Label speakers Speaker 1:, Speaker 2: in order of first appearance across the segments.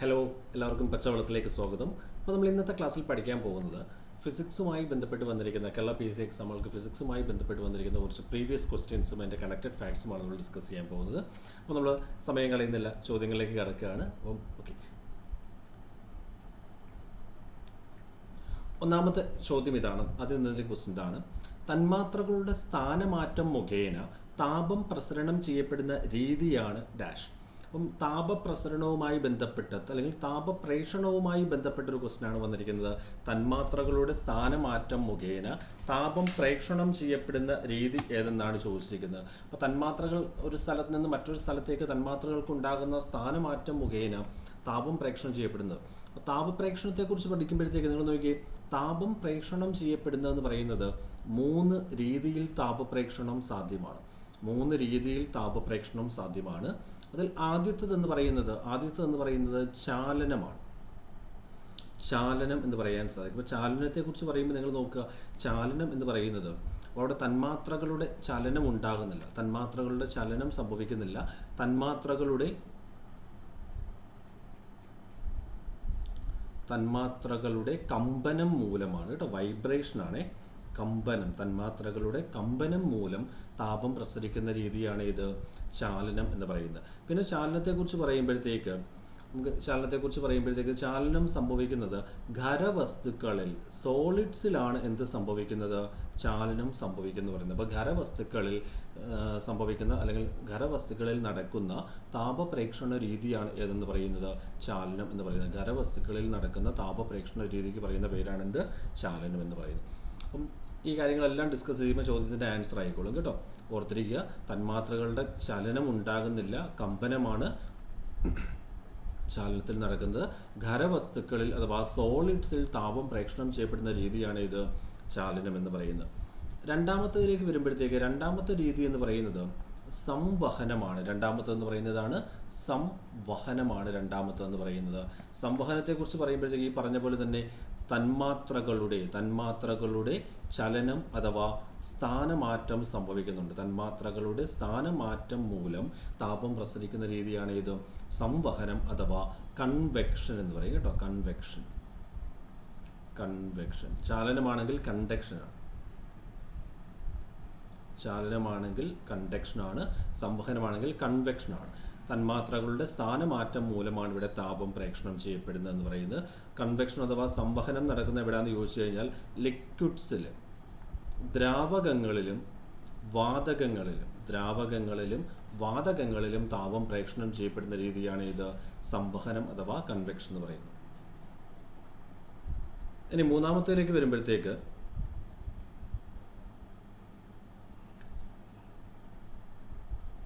Speaker 1: Hello എല്ലാവർക്കും പച്ചവെള്ളത്തിലേക്ക് സ്വാഗതം. അപ്പോൾ നമ്മൾ ഇന്നത്തെ ക്ലാസ്സിൽ പഠിക്കാൻ പോകുന്നത് ഫിസിക്സുമായി ബന്ധപ്പെട്ട് വന്നിരിക്കുന്ന കേരള പി സി എക്സാമുകൾക്ക് ഫിസിക്സുമായി ബന്ധപ്പെട്ട് വന്നിരിക്കുന്ന കുറച്ച് പ്രീവിയസ് ക്വസ്റ്റ്യൻസും അതിന്റെ കണക്റ്റഡ് ഫാക്ട്സുമാണ് നമ്മൾ ഡിസ്കസ് ചെയ്യാൻ പോകുന്നത്. അപ്പോൾ നമ്മൾ സമയം കളയുന്നില്ല ചോദ്യങ്ങളിലേക്ക് കടക്കുകയാണ്. അപ്പം ഓക്കെ ഒന്നാമത്തെ ചോദ്യം ഇതാണ് അതിൽ നിന്നൊരു ക്വസ്റ്റ്യൻ ഇതാണ്. തന്മാത്രകളുടെ സ്ഥാനമാറ്റം മുഖേന താപം പ്രസരണം ചെയ്യപ്പെടുന്ന രീതിയാണ് ഡാഷ് അപ്പം താപപ്രസരണവുമായി ബന്ധപ്പെട്ട് അല്ലെങ്കിൽ താപപ്രേഷണവുമായി ബന്ധപ്പെട്ട ഒരു ക്വസ്റ്റ്യൻ ആണ് വന്നിരിക്കുന്നത്. തന്മാത്രകളുടെ സ്ഥാനമാറ്റം മുഖേന താപം പ്രേക്ഷണം ചെയ്യപ്പെടുന്ന രീതി ഏതെന്നാണ് ചോദിച്ചിരിക്കുന്നത്. അപ്പോൾ തന്മാത്രകൾ ഒരു സ്ഥലത്ത് നിന്ന് മറ്റൊരു സ്ഥലത്തേക്ക് തന്മാത്രകൾക്ക് ഉണ്ടാകുന്ന സ്ഥാനമാറ്റം മുഖേന താപം പ്രേക്ഷണം ചെയ്യപ്പെടുന്നത്. അപ്പോൾ താപപ്രേക്ഷണത്തെക്കുറിച്ച് പഠിക്കുമ്പോഴത്തേക്ക് നിങ്ങൾ നോക്കി താപം പ്രേക്ഷണം ചെയ്യപ്പെടുന്നതെന്ന് പറയുന്നത് മൂന്ന് രീതിയിൽ താപപ്രേക്ഷണം സാധ്യമാണ്. മൂന്ന് രീതിയിൽ താപപ്രേക്ഷണം സാധ്യമാണ്. അതിൽ ആദ്യത്തതെന്ന് പറയുന്നത് ആദ്യത്തേതെന്ന് പറയുന്നത് ചാലനമാണ്. ചാലനം എന്ന് പറയാൻ സാധിക്കും. ഇപ്പോൾ ചാലനത്തെക്കുറിച്ച് പറയുമ്പോൾ നിങ്ങൾ നോക്കുക ചാലനം എന്ന് പറയുന്നത് അവിടെ തന്മാത്രകളുടെ ചലനം ഉണ്ടാകുന്നില്ല. തന്മാത്രകളുടെ ചലനം സംഭവിക്കുന്നില്ല. തന്മാത്രകളുടെ തന്മാത്രകളുടെ കമ്പനം മൂലമാണ്. കേട്ടോ വൈബ്രേഷനാണ് കമ്പനം തന്മാത്രകളുടെ കമ്പനം മൂലം താപം പ്രസരിക്കുന്ന രീതിയാണ് ഇത് ചാലനം എന്ന് പറയുന്നത്. പിന്നെ ചാലനത്തെക്കുറിച്ച് പറയുമ്പോഴത്തേക്ക് നമുക്ക് ചലനത്തെക്കുറിച്ച് പറയുമ്പോഴത്തേക്ക് ചാലനം സംഭവിക്കുന്നത് ഖരവസ്തുക്കളിൽ സോളിഡ്സിലാണ് എന്ത് സംഭവിക്കുന്നത്? ചാലനം സംഭവിക്കുന്നു പറയുന്നത്. അപ്പോൾ ഖരവസ്തുക്കളിൽ സംഭവിക്കുന്ന അല്ലെങ്കിൽ ഖരവസ്തുക്കളിൽ നടക്കുന്ന താപപ്രേക്ഷണ രീതിയാണ് ഏതെന്ന് പറയുന്നത്? ചാലനം എന്ന് പറയുന്നത്. ഖരവസ്തുക്കളിൽ നടക്കുന്ന താപപ്രേക്ഷണ രീതിക്ക് പറയുന്ന പേരാണ് എന്ത്? ചാലനം എന്ന് പറയുന്നത്. അപ്പം ഈ കാര്യങ്ങളെല്ലാം ഡിസ്കസ് ചെയ്യുമ്പോൾ ചോദ്യത്തിന്റെ ആൻസർ ആയിക്കോളും കേട്ടോ. ഓർത്തിരിക്കുക തന്മാത്രകളുടെ ചലനം ഉണ്ടാകുന്നില്ല കമ്പനമാണ് ചലനത്തിൽ നടക്കുന്നത്. ഖരവസ്തുക്കളിൽ അഥവാ സോളിഡ്സിൽ താപം പ്രേക്ഷണം ചെയ്യപ്പെടുന്ന രീതിയാണ് ഇത് ചാലനം എന്ന് പറയുന്നത്. രണ്ടാമത്തേതിലേക്ക് വരുമ്പോഴത്തേക്ക് രണ്ടാമത്തെ രീതി എന്ന് പറയുന്നത് സംവഹനമാണ്. രണ്ടാമത്തെന്ന് പറയുന്നതാണ് സംവഹനമാണ് രണ്ടാമത്തെന്ന് പറയുന്നത്. സംവഹനത്തെക്കുറിച്ച് പറയുമ്പോഴത്തേക്ക് ഈ പറഞ്ഞ പോലെ തന്നെ തന്മാത്രകളുടെ തന്മാത്രകളുടെ ചലനം അഥവാ സ്ഥാനമാറ്റം സംഭവിക്കുന്നുണ്ട്. തന്മാത്രകളുടെ സ്ഥാനമാറ്റം മൂലം താപം പ്രസരിക്കുന്ന രീതിയാണ് ഇത് സംവഹനം അഥവാ കൺവെക്ഷൻ എന്ന് പറയും കേട്ടോ. കൺവെക്ഷൻ കൺവെക്ഷൻ ചാലനമാണെങ്കിൽ കണ്ടക്ഷനാണ് ചാലനമാണെങ്കിൽ കണ്ടക്ഷനാണ് സംവഹനമാണെങ്കിൽ കൺവെക്ഷനാണ് തന്മാത്രകളുടെ സ്ഥാനമാറ്റം മൂലമാണ് ഇവിടെ താപം പ്രേക്ഷണം ചെയ്യപ്പെടുന്നത് എന്ന് പറയുന്നത്. കൺവെക്ഷൻ അഥവാ സംവഹനം നടക്കുന്ന എവിടെയാണെന്ന് ചോദിച്ചു കഴിഞ്ഞാൽ ലിക്വിഡ്സിൽ ദ്രാവകങ്ങളിലും വാതകങ്ങളിലും ദ്രാവകങ്ങളിലും വാതകങ്ങളിലും താപം പ്രേക്ഷണം ചെയ്യപ്പെടുന്ന രീതിയാണ് ഇത് സംവഹനം അഥവാ കൺവെക്ഷൻ എന്ന് പറയുന്നത്. ഇനി മൂന്നാമത്തേലേക്ക് വരുമ്പോഴത്തേക്ക്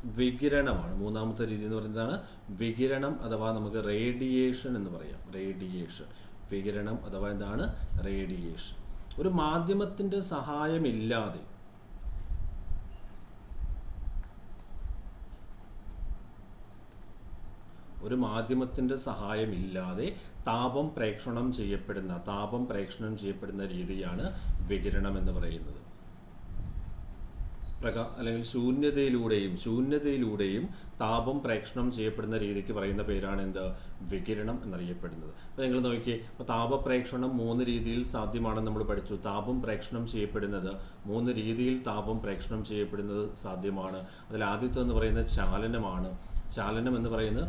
Speaker 1: വികിരണമാണ്. മൂന്നാമത്തെ രീതി എന്ന് പറയുന്നതാണ് വികിരണം അഥവാ നമുക്ക് റേഡിയേഷൻ എന്ന് പറയാം. റേഡിയേഷൻ. വികിരണം അഥവാ എന്താണ്? റേഡിയേഷൻ. ഒരു മാധ്യമത്തിന്റെ സഹായമില്ലാതെ ഒരു മാധ്യമത്തിന്റെ സഹായമില്ലാതെ താപം പ്രേക്ഷണം ചെയ്യപ്പെടുന്ന താപം പ്രേക്ഷണം ചെയ്യപ്പെടുന്ന രീതിയാണ് വികിരണം എന്ന് പറയുന്നത്. പ്രകാ അല്ലെങ്കിൽ ശൂന്യതയിലൂടെയും ശൂന്യതയിലൂടെയും താപം പ്രേക്ഷണം ചെയ്യപ്പെടുന്ന രീതിക്ക് പറയുന്ന പേരാണ് എന്ത്? വികിരണം എന്നറിയപ്പെടുന്നത്. അപ്പോൾ നിങ്ങൾ നോക്കിയേ അപ്പോൾ താപപ്രേക്ഷണം മൂന്ന് രീതിയിൽ സാധ്യമാണെന്ന് നമ്മൾ പഠിച്ചു. താപം പ്രേക്ഷണം ചെയ്യപ്പെടുന്നത് മൂന്ന് രീതിയിൽ താപം പ്രേക്ഷണം ചെയ്യപ്പെടുന്നത് സാധ്യമാണ്. അതിൽ ആദ്യത്തെ എന്ന് പറയുന്ന ചാലനമാണ്. ചാലനം എന്ന് പറയുന്നത്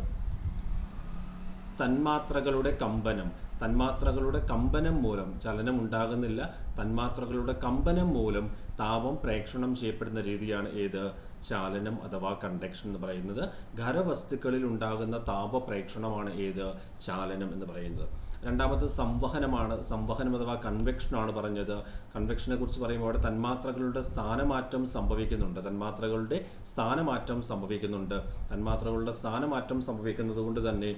Speaker 1: തന്മാത്രകളുടെ കമ്പനം. തന്മാത്രകളുടെ കമ്പനം മൂലം ചലനം ഉണ്ടാകുന്നില്ല. തന്മാത്രകളുടെ കമ്പനം മൂലം താപം പ്രേക്ഷണം ചെയ്യപ്പെടുന്ന രീതിയാണ് ഏത്? ചാലനം അഥവാ കണ്ടക്ഷൻ എന്ന് പറയുന്നത്. ഖരവസ്തുക്കളിൽ ഉണ്ടാകുന്ന താപ പ്രേക്ഷണമാണ് ഏത്? ചാലനം എന്ന് പറയുന്നത്. രണ്ടാമത് സംവഹനമാണ്. സംവഹനം അഥവാ കൺവെക്ഷൻ ആണ് പറഞ്ഞത്. കൺവെക്ഷനെ കുറിച്ച് പറയുമ്പോൾ അവിടെ തന്മാത്രകളുടെ സ്ഥാനമാറ്റം സംഭവിക്കുന്നുണ്ട്. തന്മാത്രകളുടെ സ്ഥാനമാറ്റം സംഭവിക്കുന്നുണ്ട്. തന്മാത്രകളുടെ സ്ഥാനമാറ്റം സംഭവിക്കുന്നത് കൊണ്ട് തന്നെ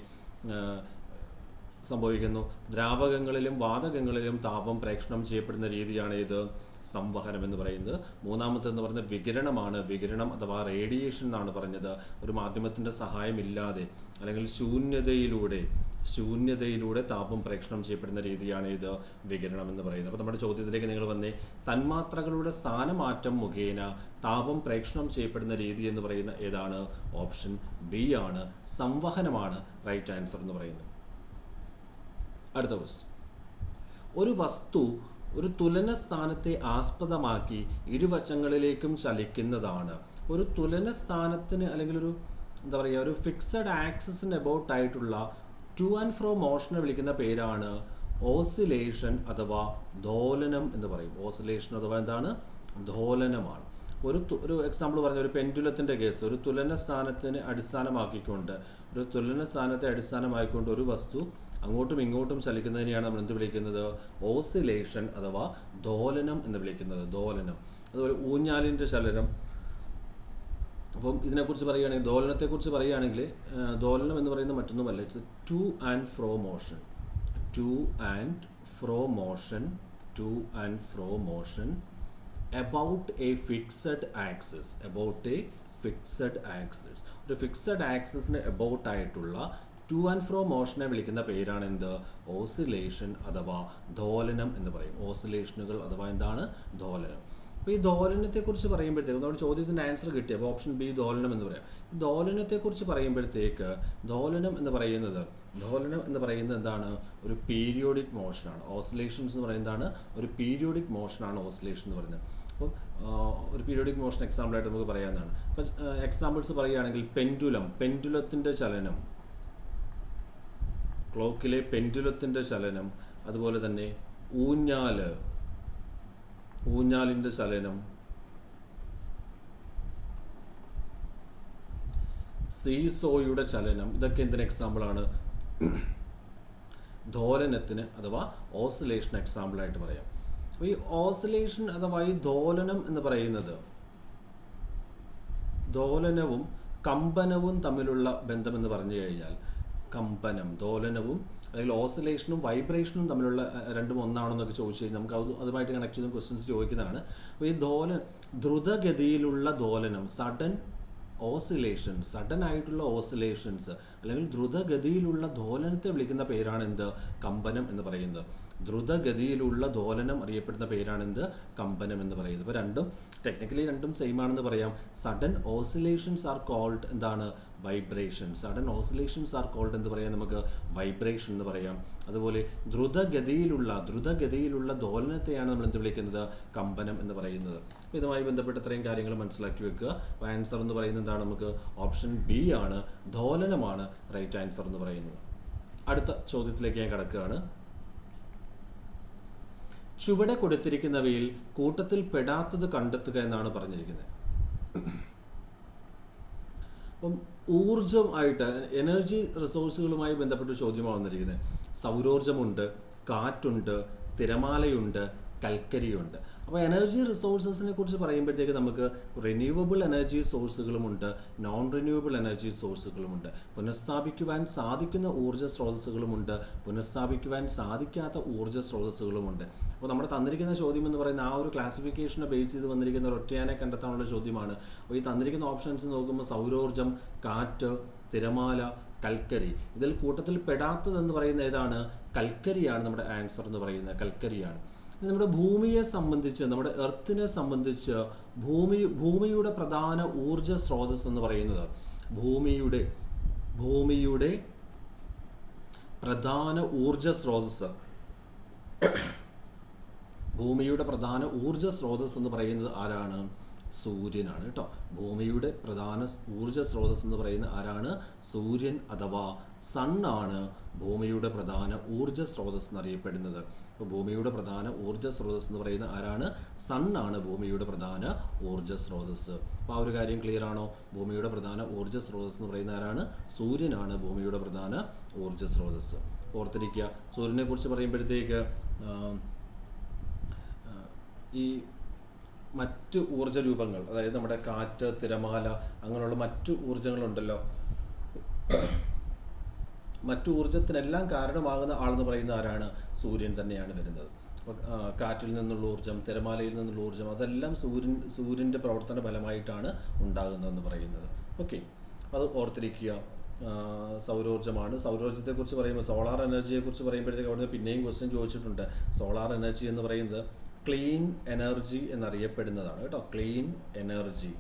Speaker 1: സംഭവിക്കുന്നു. ദ്രാവകങ്ങളിലും വാതകങ്ങളിലും താപം പ്രേക്ഷണം ചെയ്യപ്പെടുന്ന രീതിയാണ് ഇത്. സംവഹനം എന്ന് പറയുന്നത്. മൂന്നാമത്തെ എന്ന് പറയുന്നത് വികിരണമാണ്. വികിരണം അഥവാ റേഡിയേഷൻ എന്നാണ് പറഞ്ഞത്. ഒരു മാധ്യമത്തിന്റെ സഹായമില്ലാതെ അല്ലെങ്കിൽ ശൂന്യതയിലൂടെ ശൂന്യതയിലൂടെ താപം പ്രേക്ഷണം ചെയ്യപ്പെടുന്ന രീതിയാണ് ഇത് വികിരണം എന്ന് പറയുന്നത്. അപ്പോൾ നമ്മുടെ ചോദ്യത്തിലേക്ക് നിങ്ങൾ വന്നേ. തന്മാത്രകളുടെ സ്ഥാനമാറ്റം മുഖേന താപം പ്രേക്ഷണം ചെയ്യപ്പെടുന്ന രീതി എന്ന് പറയുന്ന ഏതാണ്? ഓപ്ഷൻ ബി ആണ്. സംവഹനമാണ്. റൈറ്റ് ആൻസർ എന്ന് പറയുന്നത്. അടുത്ത ക്വസ്റ്റ്യൻ ഒരു വസ്തു ഒരു തുലന സ്ഥാനത്തെ ആസ്പദമാക്കി ഇരുവശങ്ങളിലേക്കും ചലിക്കുന്നതാണ്. ഒരു തുലന സ്ഥാനത്തിന് അല്ലെങ്കിൽ ഒരു എന്താ പറയുക ഒരു ഫിക്സഡ് ആക്സിസിന് അബൌട്ട് ആയിട്ടുള്ള ടു ആൻഡ് ഫ്രോ മോഷനെ വിളിക്കുന്ന പേരാണ് ഓസിലേഷൻ അഥവാ ദോലനം എന്ന് പറയും. ഓസിലേഷൻ അഥവാ എന്താണ്? ദോലനമാണ്. ഒരു ഒരു എക്സാമ്പിൾ പറഞ്ഞ ഒരു പെൻഡുലത്തിന്റെ കേസ് ഒരു തുലന സ്ഥാനത്തിന് അടിസ്ഥാനമാക്കിക്കൊണ്ട് ഒരു തുലന സ്ഥാനത്തെ അടിസ്ഥാനമാക്കിക്കൊണ്ട് ഒരു വസ്തു അങ്ങോട്ടും ഇങ്ങോട്ടും ചലിക്കുന്നതിനെയാണ് നമ്മൾ എന്ത് വിളിക്കുന്നത്? ഓസിലേഷൻ അഥവാ ദോലനം എന്ന് വിളിക്കുന്നത്. ദോലനം. അതുപോലെ ഊഞ്ഞാലിന്റെ ചലനം. അപ്പം ഇതിനെക്കുറിച്ച് പറയുകയാണെങ്കിൽ ദോലനത്തെക്കുറിച്ച് പറയുകയാണെങ്കിൽ ദോലനം എന്ന് പറയുന്നത് മറ്റൊന്നുമല്ല. It's to and fro motion to and fro motion to and fro motion about a fixed axis about a fixed axis ഒരു ഫിക്സഡ് ആക്സിസിന് എബൌട്ട് ആയിട്ടുള്ള ടു ആൻഡ് ഫ്രോ മോഷനെ വിളിക്കുന്ന പേരാണ് എന്ത് ഓസിലേഷൻ അഥവാ ദോലനം എന്ന് പറയും. ഓസിലേഷനുകൾ അഥവാ എന്താണ്? ദോലനം അപ്പോൾ ഈ ദോലനത്തെക്കുറിച്ച് പറയുമ്പോഴത്തേക്ക് നമ്മുടെ ചോദ്യത്തിന്റെ ആൻസർ കിട്ടി. അപ്പോൾ ഓപ്ഷൻ ബി ദോലനം എന്ന് പറയാം. ഈ ദോലനത്തെക്കുറിച്ച് പറയുമ്പോഴത്തേക്ക് ദോലനം എന്ന് പറയുന്നത് ദോലനം എന്ന് പറയുന്നത് എന്താണ്? ഒരു പീരിയോഡിക് മോഷനാണ് ഓസിലേഷൻസ് എന്ന് പറയുന്നതാണ് ഒരു പീരിയോഡിക് മോഷനാണ് ഓസിലേഷൻ എന്ന് പറയുന്നത്. അപ്പം ഒരു പീരിയോഡിക് മോഷൻ എക്സാമ്പിളായിട്ട് നമുക്ക് പറയാവുന്നതാണ്. അപ്പോൾ എക്സാമ്പിൾസ് പറയുകയാണെങ്കിൽ പെൻഡുലം പെൻഡുലത്തിന്റെ ചലനം ക്ലോക്കിലെ പെൻഡുലത്തിന്റെ ചലനം അതുപോലെ തന്നെ ഊഞ്ഞാൽ ഊഞ്ഞാലിന്റെ ചലനം. സീസോയുടെ ചലനം ഇതൊക്കെ എന്തിന് എക്സാമ്പിളാണ് ദോലനത്തിന് അഥവാ ഓസിലേഷൻ എക്സാമ്പിളായിട്ട് പറയാം. അപ്പോൾ ഈ ഓസിലേഷൻ അഥവാ ഈ ദോലനം എന്ന് പറയുന്നത് ദോലനവും കമ്പനവും തമ്മിലുള്ള ബന്ധമെന്ന് പറഞ്ഞു കഴിഞ്ഞാൽ കമ്പനം ദോലനവും അല്ലെങ്കിൽ ഓസിലേഷനും വൈബ്രേഷനും തമ്മിലുള്ള രണ്ടും ഒന്നാണെന്നൊക്കെ ചോദിച്ചു കഴിഞ്ഞാൽ നമുക്ക് അത് അതുമായിട്ട് കണക്ട് ചെയ്യുന്ന ക്വസ്റ്റ്യൻസ് ചോദിക്കുന്നതാണ്. അപ്പോൾ ഈ ദോല ദ്രുതഗതിയിലുള്ള ദോലനം സഡൻ ഓസിലേഷൻ സഡൻ ആയിട്ടുള്ള ഓസിലേഷൻസ് അല്ലെങ്കിൽ ദ്രുതഗതിയിലുള്ള ദോലനത്തെ വിളിക്കുന്ന പേരാണ് എന്ത്? കമ്പനം എന്ന് പറയുന്നത്. ദ്രുതഗതിയിലുള്ള ദോലനം അറിയപ്പെടുന്ന പേരാണ് എന്ത് കമ്പനം എന്ന് പറയുന്നത്. ഇപ്പോൾ രണ്ടും ടെക്നിക്കലി രണ്ടും സെയിം ആണെന്ന് പറയാം. സഡൻ ഓസിലേഷൻസ് ആർ കോൾഡ് എന്താണ്? Vibration sudden oscillations are called എന്ന് പറയാം നമുക്ക്. വൈബ്രേഷൻ എന്ന് പറയാം. അതുപോലെ ദ്രുതഗതിയിലുള്ള ദ്രുതഗതിയിലുള്ള ദോലനത്തെയാണ് നമ്മൾ എന്ത് വിളിക്കുന്നത്? കമ്പനം എന്ന് പറയുന്നത്. അപ്പോൾ ഇതുമായി ബന്ധപ്പെട്ട് ഇത്രയും കാര്യങ്ങൾ മനസ്സിലാക്കി വെക്കുക. അപ്പോൾ ആൻസർ എന്ന് പറയുന്നത് എന്താണ് നമുക്ക്? ഓപ്ഷൻ ബി ആണ്. ദോലനമാണ് റൈറ്റ് ആൻസർ എന്ന് പറയുന്നത്. അടുത്ത ചോദ്യത്തിലേക്ക് ഞാൻ കിടക്കുകയാണ്. ചുവടെ കൊടുത്തിരിക്കുന്നവയിൽ കൂട്ടത്തിൽ പെടാത്തത് കണ്ടെത്തുക എന്നാണ് പറഞ്ഞിരിക്കുന്നത്. അപ്പം ഊർജമായിട്ട് എനർജി റിസോഴ്സുകളുമായി ബന്ധപ്പെട്ട ചോദ്യമാണ് വന്നിരിക്കുന്നത്. സൗരോർജമുണ്ട് കാറ്റുണ്ട് തിരമാലയുണ്ട് കൽക്കരിയുണ്ട്. അപ്പോൾ എനർജി റിസോഴ്സസിനെ കുറിച്ച് പറയുമ്പോഴത്തേക്ക് നമുക്ക് റിന്യൂവബിൾ എനർജി സോഴ്സുകളുമുണ്ട് നോൺ റിന്യൂവബിൾ എനർജി സോഴ്സുകളുമുണ്ട് പുനഃസ്ഥാപിക്കുവാൻ സാധിക്കുന്ന ഊർജ സ്രോതസ്സുകളുമുണ്ട് പുനഃസ്ഥാപിക്കുവാൻ സാധിക്കാത്ത ഊർജ സ്രോതസ്സുകളുമുണ്ട്. അപ്പോൾ നമ്മുടെ തന്നിരിക്കുന്ന ചോദ്യം എന്ന് പറയുന്ന ആ ഒരു ക്ലാസിഫിക്കേഷനെ ബേസ് ചെയ്ത് വന്നിരിക്കുന്ന ഒറ്റയാനെ കണ്ടെത്താനുള്ള ചോദ്യമാണ്. അപ്പോൾ ഈ തന്നിരിക്കുന്ന ഓപ്ഷൻസ് നോക്കുമ്പോൾ സൗരോർജം കാറ്റ് തിരമാല കൽക്കരി. ഇതിൽ കൂട്ടത്തിൽ പെടാത്തതെന്ന് പറയുന്ന ഏതാണ്? കൽക്കരിയാണ് നമ്മുടെ ആൻസർ എന്ന് പറയുന്നത് കൽക്കരിയാണ്. നമ്മുടെ ഭൂമിയെ സംബന്ധിച്ച് നമ്മുടെ എർത്തിനെ സംബന്ധിച്ച് ഭൂമി ഭൂമിയുടെ പ്രധാന ഊർജ സ്രോതസ് എന്ന് പറയുന്നത് ഭൂമിയുടെ ഭൂമിയുടെ പ്രധാന ഊർജ സ്രോതസ് ഭൂമിയുടെ പ്രധാന ഊർജ സ്രോതസ് എന്ന് പറയുന്നത് ആരാണ്? സൂര്യനാണ് കേട്ടോ ഭൂമിയുടെ പ്രധാന ഊർജ സ്രോതസ് എന്ന് പറയുന്നത് ആരാണ്? സൂര്യൻ അഥവാ സണ്ണാണ് ഭൂമിയുടെ പ്രധാന ഊർജ സ്രോതസ് എന്നറിയപ്പെടുന്നത്. അപ്പോൾ ഭൂമിയുടെ പ്രധാന ഊർജ സ്രോതസ് എന്ന് പറയുന്ന ആരാണ്? സൺ ആണ് ഭൂമിയുടെ പ്രധാന ഊർജ സ്രോതസ് അപ്പോൾ ആ ഒരു കാര്യം ക്ലിയർ ആണോ? ഭൂമിയുടെ പ്രധാന ഊർജ സ്രോതസ് എന്ന് പറയുന്ന ആരാണ്? സൂര്യനാണ് ഭൂമിയുടെ പ്രധാന ഊർജ സ്രോതസ് ഓർത്തിരിക്കുക സൂര്യനെ കുറിച്ച് പറയുമ്പോഴത്തേക്ക് ഈ മറ്റ് ഊർജ രൂപങ്ങൾ അതായത് നമ്മുടെ കാറ്റ് തിരമാല അങ്ങനെയുള്ള മറ്റു ഊർജങ്ങളുണ്ടല്ലോ. മറ്റു ഊർജത്തിനെല്ലാം കാരണമാകുന്ന ആളെന്ന് പറയുന്ന ആരാണ്? സൂര്യൻ തന്നെയാണ് വരുന്നത്. കാറ്റിൽ നിന്നുള്ള ഊർജം തിരമാലയിൽ നിന്നുള്ള ഊർജം അതെല്ലാം സൂര്യൻ സൂര്യന്റെ പ്രവർത്തന ഫലമായിട്ടാണ് ഉണ്ടാകുന്നതെന്ന് പറയുന്നത്. ഓക്കെ. അത് ഓർത്തിരിക്കുക. സൗരോർജമാണ്. സൗരോർജത്തെക്കുറിച്ച് പറയുമ്പോൾ സോളാർ എനർജിയെക്കുറിച്ച് പറയുമ്പോഴത്തേക്ക് അവിടെ പിന്നെയും ക്വസ്റ്റ്യൻ ചോദിച്ചിട്ടുണ്ട്. സോളാർ എനർജി എന്ന് പറയുന്നത് ക്ലീൻ എനർജി എന്നറിയപ്പെടുന്നതാണ് കേട്ടോ. Clean energy.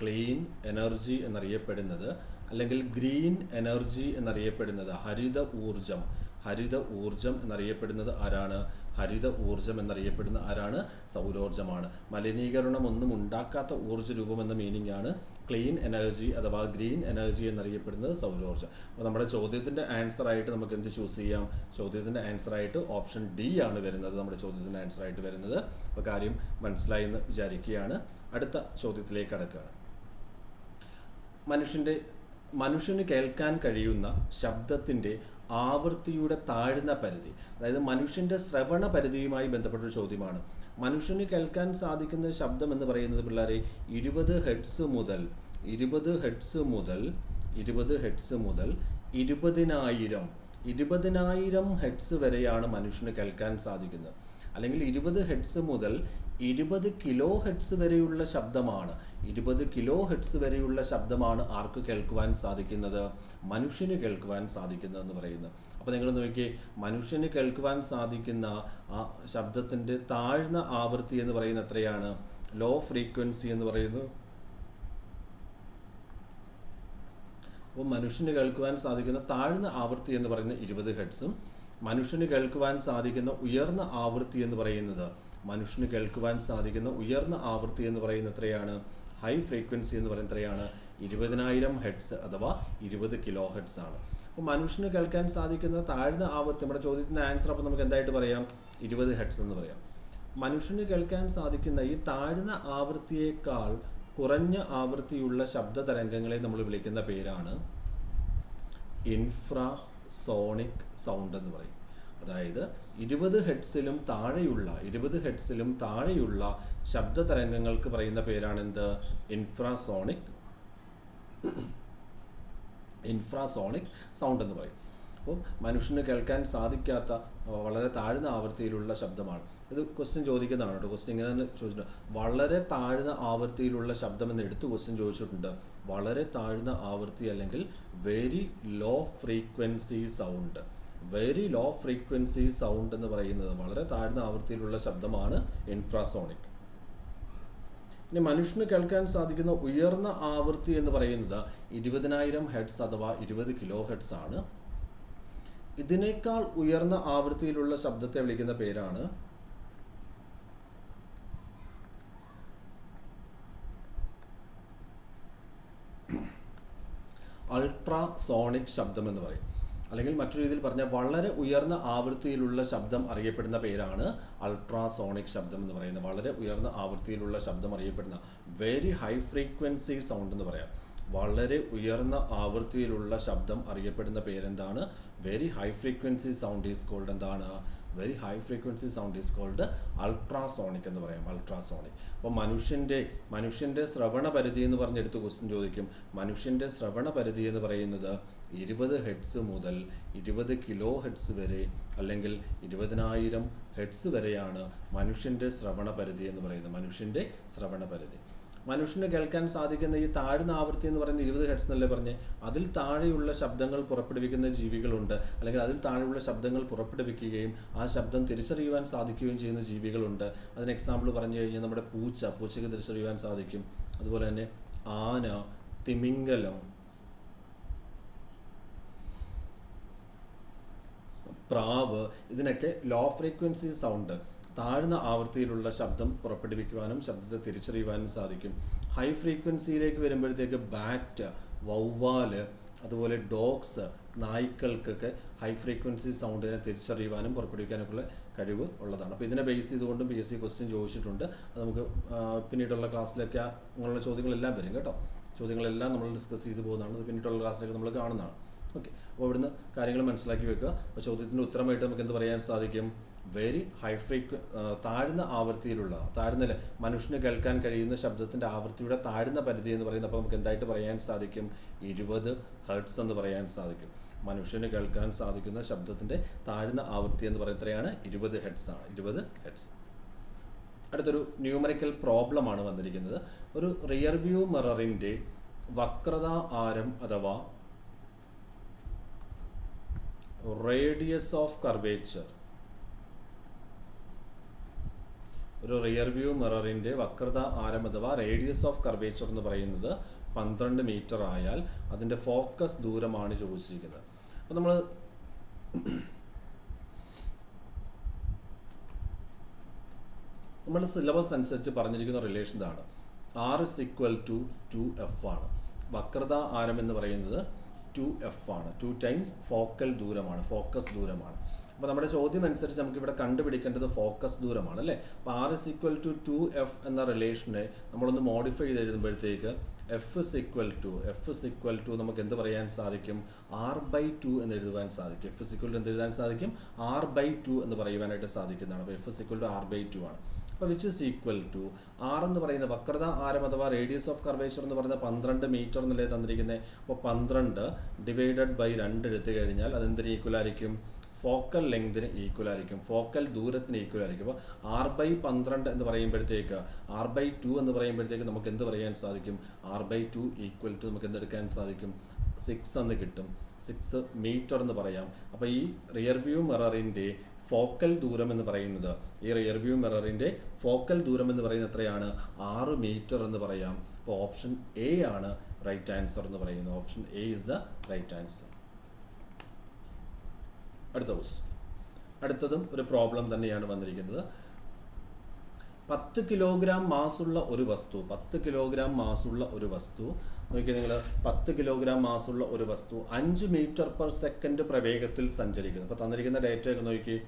Speaker 1: ക്ലീൻ എനർജി എന്നറിയപ്പെടുന്നത് അല്ലെങ്കിൽ ഗ്രീൻ എനർജി എന്നറിയപ്പെടുന്നത് ഹരിത ഊർജം. ഹരിത ഊർജം എന്നറിയപ്പെടുന്നത് ആരാണ്? ഹരിത ഊർജം എന്നറിയപ്പെടുന്ന ആരാണ്? സൗരോർജമാണ് മലിനീകരണം ഒന്നും ഉണ്ടാക്കാത്ത ഊർജ രൂപം എന്ന മീനിങ് ആണ് ക്ലീൻ എനർജി അഥവാ ഗ്രീൻ എനർജി എന്നറിയപ്പെടുന്നത് സൗരോർജം അപ്പോൾ നമ്മുടെ ചോദ്യത്തിന്റെ ആൻസർ ആയിട്ട് നമുക്ക് എന്ത് ചൂസ് ചെയ്യാം? ചോദ്യത്തിന്റെ ആൻസർ ആയിട്ട് ഓപ്ഷൻ ഡി ആണ് വരുന്നത്. നമ്മുടെ ചോദ്യത്തിന്റെ ആൻസർ ആയിട്ട് വരുന്നത്. അപ്പോൾ കാര്യം മനസ്സിലായി എന്ന് വിചാരിക്കുകയാണ്. അടുത്ത ചോദ്യത്തിലേക്ക് കടക്കുകയാണ്. മനുഷ്യന്റെ മനുഷ്യന് കേൾക്കാൻ കഴിയുന്ന ശബ്ദത്തിന്റെ ആവൃത്തിയുടെ താഴ്ന്ന പരിധി അതായത് മനുഷ്യന്റെ ശ്രവണ പരിധിയുമായി ബന്ധപ്പെട്ടൊരു ചോദ്യമാണ്. മനുഷ്യന് കേൾക്കാൻ സാധിക്കുന്ന ശബ്ദം എന്ന് പറയുന്നത് പിള്ളേരെ ഇരുപത് ഹെഡ്സ് മുതൽ ഇരുപത് ഹെഡ്സ് മുതൽ ഇരുപത് ഹെഡ്സ് മുതൽ ഇരുപതിനായിരം ഇരുപതിനായിരം ഹെഡ്സ് വരെയാണ് മനുഷ്യന് കേൾക്കാൻ സാധിക്കുന്നത്. അല്ലെങ്കിൽ ഇരുപത് ഹെഡ്സ് മുതൽ ഇരുപത് കിലോ ഹെഡ്സ് വരെയുള്ള ശബ്ദമാണ്. ഇരുപത് കിലോ ഹെഡ്സ് വരെയുള്ള ശബ്ദമാണ് ആർക്ക് കേൾക്കുവാൻ സാധിക്കുന്നത്? മനുഷ്യന് കേൾക്കുവാൻ സാധിക്കുന്നതെന്ന് പറയുന്നു അപ്പോൾ നിങ്ങൾ നോക്കി മനുഷ്യന് കേൾക്കുവാൻ സാധിക്കുന്ന ആ ശബ്ദത്തിന്റെ താഴ്ന്ന ആവൃത്തി എന്ന് പറയുന്നത് എത്രയാണ്? ലോ ഫ്രീക്വൻസി എന്ന് പറയുന്നു. അപ്പോൾ മനുഷ്യന് കേൾക്കുവാൻ സാധിക്കുന്ന താഴ്ന്ന ആവൃത്തി എന്ന് പറയുന്നത് ഇരുപത് ഹെഡ്സും മനുഷ്യന് കേൾക്കുവാൻ സാധിക്കുന്ന ഉയർന്ന ആവൃത്തി എന്ന് പറയുന്നത് മനുഷ്യന് കേൾക്കുവാൻ സാധിക്കുന്ന ഉയർന്ന ആവൃത്തി എന്ന് പറയുന്നത് എത്രയാണ് ഹൈ ഫ്രീക്വൻസി എന്ന് പറയുന്നത് എത്രയാണ് ഇരുപതിനായിരം ഹെഡ്സ് അഥവാ ഇരുപത് കിലോ ഹെഡ്സ് ആണ്. അപ്പോൾ മനുഷ്യന് കേൾക്കാൻ സാധിക്കുന്ന താഴ്ന്ന ആവൃത്തി നമ്മുടെ ചോദ്യത്തിന്റെ ആൻസർ അപ്പോൾ നമുക്ക് എന്തായിട്ട് പറയാം? ഇരുപത് ഹെഡ്സ് എന്ന് പറയാം. മനുഷ്യന് കേൾക്കാൻ സാധിക്കുന്ന ഈ താഴ്ന്ന ആവൃത്തിയേക്കാൾ കുറഞ്ഞ ആവൃത്തിയുള്ള ശബ്ദ തരംഗങ്ങളെ നമ്മൾ വിളിക്കുന്ന പേരാണ് ഇൻഫ്രാ സോണിക് സൗണ്ട് എന്ന് പറയും. അതായത് ഇരുപത് ഹെഡ്സിലും താഴെയുള്ള ഇരുപത് ഹെഡ്സിലും താഴെയുള്ള ശബ്ദ തരംഗങ്ങൾക്ക് പറയുന്ന പേരാണ് എന്ത് ഇൻഫ്രാസോണിക്. ഇൻഫ്രാസോണിക് സൗണ്ട് എന്ന് പറയും. അപ്പോൾ മനുഷ്യന് കേൾക്കാൻ സാധിക്കാത്ത വളരെ താഴ്ന്ന ആവൃത്തിയിലുള്ള ശബ്ദമാണ്. ഇത് ക്വസ്റ്റ്യൻ ചോദിക്കുന്നതാണ് കേട്ടോ. ക്വസ്റ്റ്യൻ ഇങ്ങനെ തന്നെ ചോദിച്ചിട്ടുണ്ട്. വളരെ താഴ്ന്ന ആവൃത്തിയിലുള്ള ശബ്ദം എന്ന് എടുത്ത് ക്വസ്റ്റ്യൻ ചോദിച്ചിട്ടുണ്ട്. വളരെ താഴ്ന്ന ആവൃത്തി അല്ലെങ്കിൽ very low frequency sound very low frequency sound എന്ന് പറയുന്നത് വളരെ താഴ്ന്ന ആവൃത്തിയിലുള്ള ശബ്ദമാണ് ഇൻഫ്രാസോണിക് ഇനി മനുഷ്യന് കേൾക്കാൻ സാധിക്കുന്ന ഉയർന്ന ആവൃത്തി എന്ന് പറയുന്നത് ഇരുപതിനായിരം ഹെഡ്സ് അഥവാ ഇരുപത് കിലോ ഹെഡ്സ് ആണ്. ഇതിനേക്കാൾ ഉയർന്ന ആവൃത്തിയിലുള്ള ശബ്ദത്തെ വിളിക്കുന്ന പേരാണ് അൾട്രാസോണിക് ശബ്ദം എന്ന് പറയും. അല്ലെങ്കിൽ മറ്റൊരു രീതിയിൽ പറഞ്ഞാൽ വളരെ ഉയർന്ന ആവൃത്തിയിലുള്ള ശബ്ദം അറിയപ്പെടുന്ന പേരാണ് അൾട്രാസോണിക് ശബ്ദം എന്ന് പറയുന്നത്. വളരെ ഉയർന്ന ആവൃത്തിയിലുള്ള ശബ്ദം അറിയപ്പെടുന്ന വെരി ഹൈ ഫ്രീക്വൻസി സൗണ്ട് എന്ന് പറയാം. വളരെ ഉയർന്ന ആവൃത്തിയിലുള്ള ശബ്ദം അറിയപ്പെടുന്ന പേരെന്താണ്? Very high frequency sound is called എന്താണ്? Very high frequency sound is called ultrasonic എന്ന് പറയാം അൾട്രാസോണിക് അപ്പോൾ മനുഷ്യന്റെ മനുഷ്യന്റെ ശ്രവണ പരിധി എന്ന് പറഞ്ഞെടുത്ത് ക്വസ്റ്റ്യൻ ചോദിക്കും. മനുഷ്യന്റെ ശ്രവണ പരിധി എന്ന് പറയുന്നത് ഇരുപത് ഹെഡ്സ് മുതൽ ഇരുപത് കിലോ ഹെഡ്സ് വരെ അല്ലെങ്കിൽ ഇരുപതിനായിരം ഹെഡ്സ് വരെയാണ് മനുഷ്യന്റെ ശ്രവണ പരിധി എന്ന് പറയുന്നത് മനുഷ്യന്റെ ശ്രവണ പരിധി. മനുഷ്യന് കേൾക്കാൻ സാധിക്കുന്ന ഈ താഴ്ന്ന ആവൃത്തി എന്ന് പറയുന്ന ഇരുപത് ഹെഡ്സ് എന്നല്ലേ പറഞ്ഞ്? അതിൽ താഴെയുള്ള ശബ്ദങ്ങൾ പുറപ്പെടുവിക്കുന്ന ജീവികളുണ്ട്. അല്ലെങ്കിൽ അതിൽ താഴെയുള്ള ശബ്ദങ്ങൾ പുറപ്പെടുവിക്കുകയും ആ ശബ്ദം തിരിച്ചറിയുവാൻ സാധിക്കുകയും ചെയ്യുന്ന ജീവികളുണ്ട്. അതിന് എക്സാമ്പിൾ പറഞ്ഞു കഴിഞ്ഞാൽ നമ്മുടെ പൂച്ച പൂച്ചയ്ക്ക് തിരിച്ചറിയുവാൻ സാധിക്കും. അതുപോലെ തന്നെ ആന തിമിംഗലം പ്രാവ് ഇതിനൊക്കെ ലോ ഫ്രീക്വൻസി സൗണ്ട് താഴ്ന്ന ആവൃത്തിയിലുള്ള ശബ്ദം പുറപ്പെടുവിക്കുവാനും ശബ്ദത്തെ തിരിച്ചറിയുവാനും സാധിക്കും. ഹൈ ഫ്രീക്വൻസിയിലേക്ക് വരുമ്പോഴത്തേക്ക് ബാറ്റ് വവ്വാൽ അതുപോലെ ഡോഗ്സ് നായ്ക്കൾക്കൊക്കെ ഹൈ ഫ്രീക്വൻസി സൗണ്ടിനെ തിരിച്ചറിയുവാനും പുറപ്പെടുവിക്കാനൊക്കെയുള്ള കഴിവ് ഉള്ളതാണ്. അപ്പോൾ ഇതിനെ ബേസ് ചെയ്തുകൊണ്ടും പി എസ് സി ക്വസ്റ്റ്യൻ ചോദിച്ചിട്ടുണ്ട്. അത് നമുക്ക് പിന്നീടുള്ള ക്ലാസ്സിലൊക്കെ അങ്ങനെയുള്ള ചോദ്യങ്ങളെല്ലാം വരും കേട്ടോ. ചോദ്യങ്ങളെല്ലാം നമ്മൾ ഡിസ്കസ് ചെയ്തു പോകുന്നതാണ്. പിന്നീടുള്ള ക്ലാസ്സിലേക്ക് നമ്മൾ കാണുന്നതാണ്. ഓക്കെ അപ്പോൾ ഇവിടുന്ന് കാര്യങ്ങൾ മനസ്സിലാക്കി വെക്കുക. അപ്പോൾ ചോദ്യത്തിന്റെ ഉത്തരമായിട്ട് നമുക്ക് എന്ത് പറയാൻ സാധിക്കും? വെരി ഹൈ ഫ്രീക്വൻ താഴ്ന്ന ആവൃത്തിയിലുള്ള താഴ്ന്ന മനുഷ്യന് കേൾക്കാൻ കഴിയുന്ന ശബ്ദത്തിന്റെ ആവൃത്തിയുടെ താഴ്ന്ന പരിധി എന്ന് പറയുന്നത് അപ്പോൾ നമുക്ക് എന്തായിട്ട് പറയാൻ സാധിക്കും? ഇരുപത് ഹെർട്സ് എന്ന് പറയാൻ സാധിക്കും. മനുഷ്യന് കേൾക്കാൻ സാധിക്കുന്ന ശബ്ദത്തിന്റെ താഴ്ന്ന ആവൃത്തി എന്ന് പറയുന്നത് എത്രയാണ്? ഇരുപത് ഹെഡ്സ് ആണ്. ഇരുപത് ഹെഡ്സ് അടുത്തൊരു ന്യൂമറിക്കൽ പ്രോബ്ലമാണ് വന്നിരിക്കുന്നത്. ഒരു റിയർ വ്യൂ മിററിന്റെ വക്രത ആരം അഥവാ റേഡിയസ് ഓഫ് കർവേച്ചർ ഒരു റിയർ വ്യൂ മിററിന്റെ വക്രത ആരം അഥവാ റേഡിയസ് ഓഫ് കർവേച്ചർ എന്ന് പറയുന്നത് പന്ത്രണ്ട് മീറ്റർ ആയാൽ അതിന്റെ ഫോക്കസ് ദൂരമാണ് ചോദിച്ചിരിക്കുന്നത്. അപ്പോൾ നമ്മൾ നമ്മുടെ സിലബസ് അനുസരിച്ച് പറഞ്ഞിരിക്കുന്ന റിലേഷൻ ഇതാണ്. R is equal to two F ആണ്. വക്രത ആരം എന്ന് പറയുന്നത് ടു എഫ് ആണ്. ടു ടൈംസ് ഫോക്കൽ ദൂരമാണ്. ഫോക്കസ് ദൂരമാണ്. അപ്പോൾ നമ്മുടെ ചോദ്യം അനുസരിച്ച് നമുക്ക് ഇവിടെ കണ്ടുപിടിക്കേണ്ടത് ഫോക്കസ് ദൂരമാണ് അല്ലേ? അപ്പോൾ R is equal to two F എന്ന റിലേഷനെ നമ്മളൊന്ന് മോഡിഫൈ ചെയ്ത് എഴുതുമ്പോഴത്തേക്ക് F is equal to F is equal to നമുക്ക് എന്ത് പറയാൻ സാധിക്കും? ആർ ബൈ ടു എന്ന് എഴുതുവാൻ സാധിക്കും. എഫ് ഇസ് ഈക്വൽ ടു എന്ത് എഴുതാൻ സാധിക്കും? ആർ ബൈ ടു എന്ന് പറയുവാനായിട്ട് സാധിക്കുന്നതാണ്. അപ്പോൾ F is equal to R by two ആണ്. അപ്പോൾ which is equal to R എന്ന് പറയുന്ന വക്രത ആരം അഥവാ റേഡിയസ് ഓഫ് കർവേച്ചർ എന്ന് പറയുന്ന പന്ത്രണ്ട് മീറ്റർ എന്നല്ലേ തന്നിരിക്കുന്നത് അപ്പോൾ പന്ത്രണ്ട് ഡിവൈഡഡ് ബൈ രണ്ട് എടുത്തു കഴിഞ്ഞാൽ അതെന്തിന് ഈക്വൽ ആയിരിക്കും? ഫോക്കൽ ലെങ്തിന് ഈക്വൽ ആയിരിക്കും. ഫോക്കൽ ദൂരത്തിന് ഈക്വൽ ആയിരിക്കും. അപ്പോൾ ആർ ബൈ പന്ത്രണ്ട് എന്ന് പറയുമ്പോഴത്തേക്ക് ആർ ബൈ ടു എന്ന് പറയുമ്പോഴത്തേക്ക് നമുക്ക് എന്ത് പറയാൻ സാധിക്കും? R by two equal to നമുക്ക് എന്തെടുക്കാൻ സാധിക്കും? സിക്സ് എന്ന് കിട്ടും. സിക്സ് മീറ്റർ എന്ന് പറയാം. അപ്പോൾ ഈ റിയർ വ്യൂ മിററിന്റെ ഫോക്കൽ ദൂരം എന്ന് പറയുന്നത് ഈ റിയർ വ്യൂ മിററിന്റെ ഫോക്കൽ ദൂരം എന്ന് പറയുന്നത് എത്രയാണ്? ആറ് മീറ്റർ എന്ന് പറയാം. അപ്പോൾ ഓപ്ഷൻ എ ആണ് റൈറ്റ് ആൻസർ എന്ന് പറയുന്നത്. Option A is the right answer അടുത്ത ഹൗസ് അടുത്തതും ഒരു പ്രോബ്ലം തന്നെയാണ് വന്നിരിക്കുന്നത്. പത്ത് കിലോഗ്രാം മാസുള്ള ഒരു വസ്തു പത്ത് കിലോഗ്രാം മാസുള്ള ഒരു വസ്തു നോക്കി നിങ്ങൾ പത്ത് കിലോഗ്രാം മാസുള്ള ഒരു വസ്തു അഞ്ച് മീറ്റർ പെർ സെക്കൻഡ് പ്രവേഗത്തിൽ സഞ്ചരിക്കുന്നു. അപ്പോൾ തന്നിരിക്കുന്ന ഡേറ്റയൊക്കെ നോക്കി